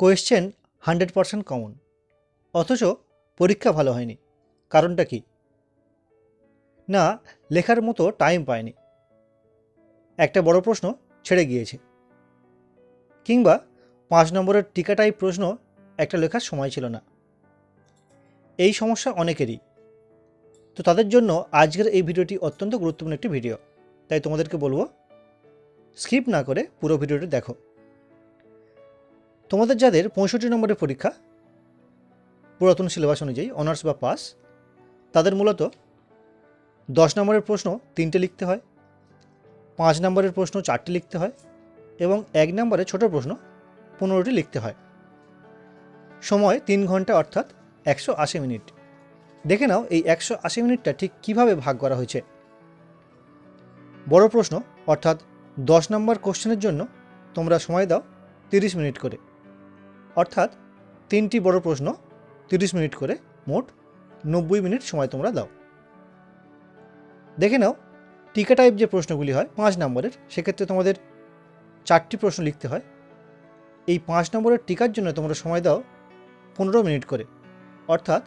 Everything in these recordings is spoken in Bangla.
Question hundred percent common. অথচ পরীক্ষা ভালো হয়নি। কারণটা কি? না, লেখার মতো টাইম পায়নি। একটা বড় প্রশ্ন ছেড়ে গিয়েছে। কিংবা পাঁচ নম্বরের টিকাটাই প্রশ্ন একটা লেখার সময় ছিল না। এই সমস্যা অনেকেরই। তো তাদের জন্য আজকের এই ভিডিওটি অত্যন্ত গুরুত্বপূর্ণ একটি ভিডিও। তাই তোমাদেরকে বলব, স্কিপ না করে পুরো ভিডিওটি দেখো। তোমাদের যাদের পঁয়ষট্টি নম্বরের পরীক্ষা, পুরাতন সিলেবাস অনুযায়ী, অনার্স বা পাস, তাদের মূলত দশ নম্বরের প্রশ্ন তিনটে লিখতে হয়, পাঁচ নম্বরের প্রশ্ন চারটে লিখতে হয় এবং এক নম্বরে ছোট প্রশ্ন পনেরোটি লিখতে হয়। সময় তিন ঘণ্টা অর্থাৎ একশো আশি মিনিট। দেখে নাও এই একশো আশি মিনিটটা ঠিক কীভাবে ভাগ করা হয়েছে। বড় প্রশ্ন, অর্থাৎ দশ নম্বর কোশ্চেনের জন্য তোমরা সময় দাও তিরিশ মিনিট করে। অর্থাৎ তিনটি বড় প্রশ্ন, তিরিশ মিনিট করে মোট নব্বই মিনিট সময় তোমরা দাও। দেখে নাও, টিকা টাইপ যে প্রশ্নগুলি হয়, পাঁচ নম্বরের, সেক্ষেত্রে তোমাদের চারটি প্রশ্ন লিখতে হয়। এই পাঁচ নম্বরের টিকার জন্য তোমরা সময় দাও পনেরো মিনিট করে। অর্থাৎ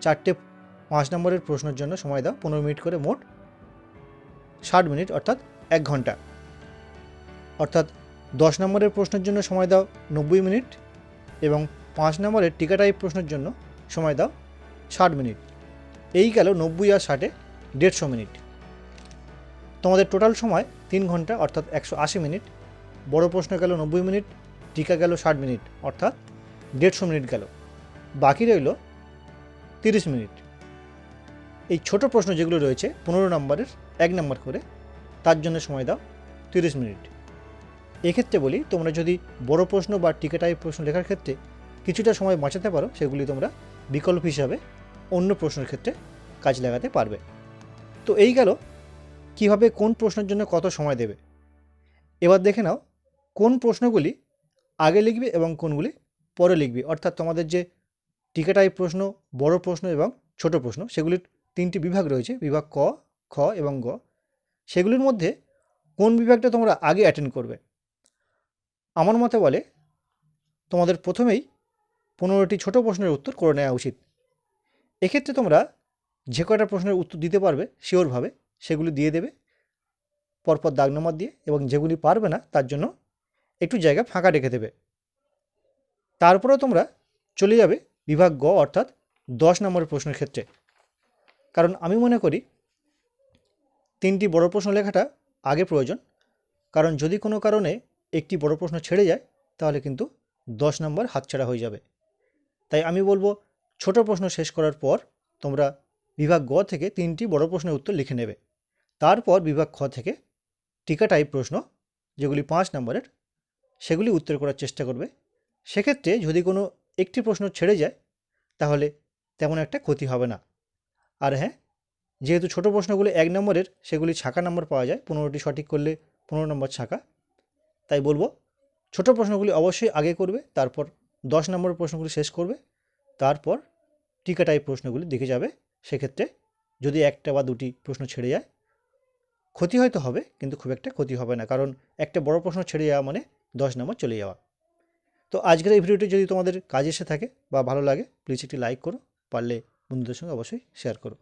চারটে পাঁচ নম্বরের প্রশ্নের জন্য সময় দাও পনেরো মিনিট করে মোট ষাট মিনিট, অর্থাৎ এক ঘণ্টা। অর্থাৎ দশ নম্বরের প্রশ্নের জন্য সময় দাও নব্বই মিনিট এবং পাঁচ নম্বরের টিকা টাইপ প্রশ্নের জন্য সময় দাও ষাট মিনিট। এই গেল নব্বই আর ষাটে দেড়শো মিনিট। তোমাদের টোটাল সময় তিন ঘণ্টা অর্থাৎ একশো আশি মিনিট। বড় প্রশ্ন গেল নব্বই মিনিট, টিকা গেল ষাট মিনিট, অর্থাৎ দেড়শো মিনিট গেল। বাকি রইল তিরিশ মিনিট। এই ছোট প্রশ্ন যেগুলো রয়েছে, পনেরো নম্বরের এক নম্বর করে, তার জন্য সময় দাও তিরিশ মিনিট। এক্ষেত্রে বলি, তোমরা যদি বড় প্রশ্ন বা টিকা টাইপ প্রশ্ন লেখার ক্ষেত্রে কিছুটা সময় বাঁচাতে পারো, সেগুলি তোমরা বিকল্প হিসাবে অন্য প্রশ্নের ক্ষেত্রে কাজ লাগাতে পারবে। তো এই গেল, কীভাবে কোন প্রশ্নের জন্য কত সময় দেবে? এবার দেখে নাও, কোন প্রশ্নগুলি আগে লিখবে এবং কোনগুলি পরে লিখবে। অর্থাৎ তোমাদের যে টিকা টাইপ প্রশ্ন, বড় প্রশ্ন এবং ছোট প্রশ্ন, সেগুলির তিনটি বিভাগ রয়েছে, বিভাগ ক, খ এবং গ। সেগুলির মধ্যে কোন বিভাগটা তোমরা আগে অ্যাটেন্ড করবে? আমার মতে বলে, তোমাদের প্রথমেই পনেরোটি ছোট প্রশ্নের উত্তর করে নেওয়া উচিত। এক্ষেত্রে তোমরা যে কয়টা প্রশ্নের উত্তর দিতে পারবে, শিওরভাবে সেগুলি দিয়ে দেবে, পরপর দাগ নম্বর দিয়ে, এবং যেগুলি পারবে না, তার জন্য একটু জায়গা ফাঁকা রেখে দেবে। তারপরেও তোমরা চলে যাবে বিভাগ গ, অর্থাৎ দশ নম্বরের প্রশ্নের ক্ষেত্রে। কারণ আমি মনে করি, তিনটি বড় প্রশ্ন লেখাটা আগে প্রয়োজন। কারণ যদি কোনো কারণে একটি বড় প্রশ্ন ছেড়ে যায়, তাহলে কিন্তু দশ নম্বর হাতছাড়া হয়ে যাবে। তাই আমি বলব, ছোট প্রশ্ন শেষ করার পর তোমরা বিভাগ গ থেকে তিনটি বড় প্রশ্নের উত্তর লিখে নেবে। তারপর বিভাগ খ থেকে টিকা টাইপ প্রশ্ন, যেগুলি পাঁচ নম্বরের, সেগুলি উত্তর করার চেষ্টা করবে। সেক্ষেত্রে যদি কোনো একটি প্রশ্ন ছেড়ে যায়, তাহলে তেমন একটা ক্ষতি হবে না। আর হ্যাঁ যেহেতু ছোট প্রশ্নগুলি এক নম্বরের, সেগুলি ছাকা নম্বর পাওয়া যায়, পনেরোটি সঠিক করলে পনেরো নম্বর ছাকা। তাই বলব, ছোট প্রশ্নগুলি অবশ্যই আগে করবে, তারপর দশ নম্বরের প্রশ্নগুলি শেষ করবে, তারপর টিকা টাইপ প্রশ্নগুলি দেখে যাবে। সেক্ষেত্রে যদি একটা বা দুটি প্রশ্ন ছেড়ে যায়, ক্ষতি হয়তো হবে, কিন্তু খুব একটা ক্ষতি হবে না, কারণ একটা বড় প্রশ্ন ছেড়ে যাওয়া মানে দশ নম্বর চলে যাওয়া। তো আজকের এই ভিডিওটি যদি তোমাদের কাজে এসে থাকে বা ভালো লাগে প্লিজ একটি লাইক করো, পারলে বন্ধুদের সঙ্গে অবশ্যই শেয়ার করো।